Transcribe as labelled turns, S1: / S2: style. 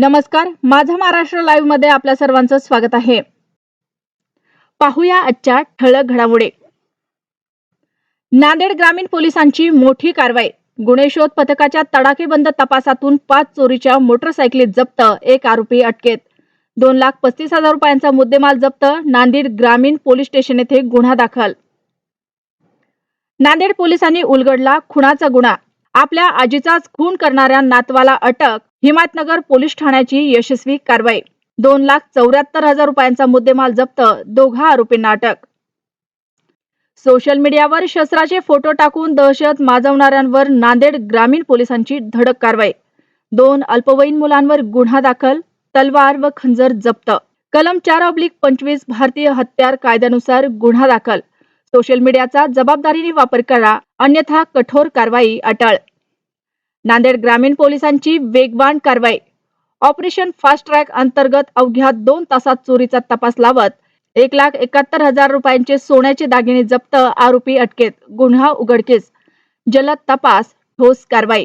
S1: नमस्कार माझा महाराष्ट्र लाईव्हमध्ये आपल्या सर्वांचं स्वागत आहे. पाहूया आजच्या ठळक घडामोडी. नांदेड ग्रामीण पोलिसांची मोठी कारवाई. गुन्हे शोध पथकाच्या तडाखेबंद तपासातून पाच चोरीच्या मोटरसायकली जप्त एक आरोपी अटकेत. दोन लाख पस्तीस हजार रुपयांचा मुद्देमाल जप्त नांदेड ग्रामीण पोलीस स्टेशन येथे गुन्हा दाखल. नांदेड पोलिसांनी उलगडला खुनाचा गुन्हा. आपल्या आजीचाच खून करणाऱ्या नातवाला अटक हिमायतनगर पोलीस ठाण्याची यशस्वी कारवाई. दोन लाख चौऱ्याहत्तर हजार रुपयांचा मुद्देमाल जप्त दोघा आरोपींना अटक सोशल मीडियावर शस्त्राचे फोटो टाकून दहशत माजवणाऱ्यांवर नांदेड ग्रामीण पोलिसांची धडक कारवाई. दोन अल्पवयीन मुलांवर गुन्हा दाखल तलवार व खंजर जप्त. कलम चार ऑब्लिक पंचवीस भारतीय हत्यार कायद्यानुसार गुन्हा दाखल. सोशल मीडियाचा जबाबदारीने वापर करा अन्यथा कठोर कारवाई अटळ. नांदेड ग्रामीण पोलिसांची वेगवान कारवाई. ऑपरेशन फास्ट ट्रॅक अंतर्गत अवघ्या दोन तासात चोरीचा तपास लावत एक लाख एकाहत्तर हजार रुपयांचे सोन्याचे दागिने जप्त आरोपी अटकेत. गुन्हा उघडकीस. जलद तपास ठोस कारवाई.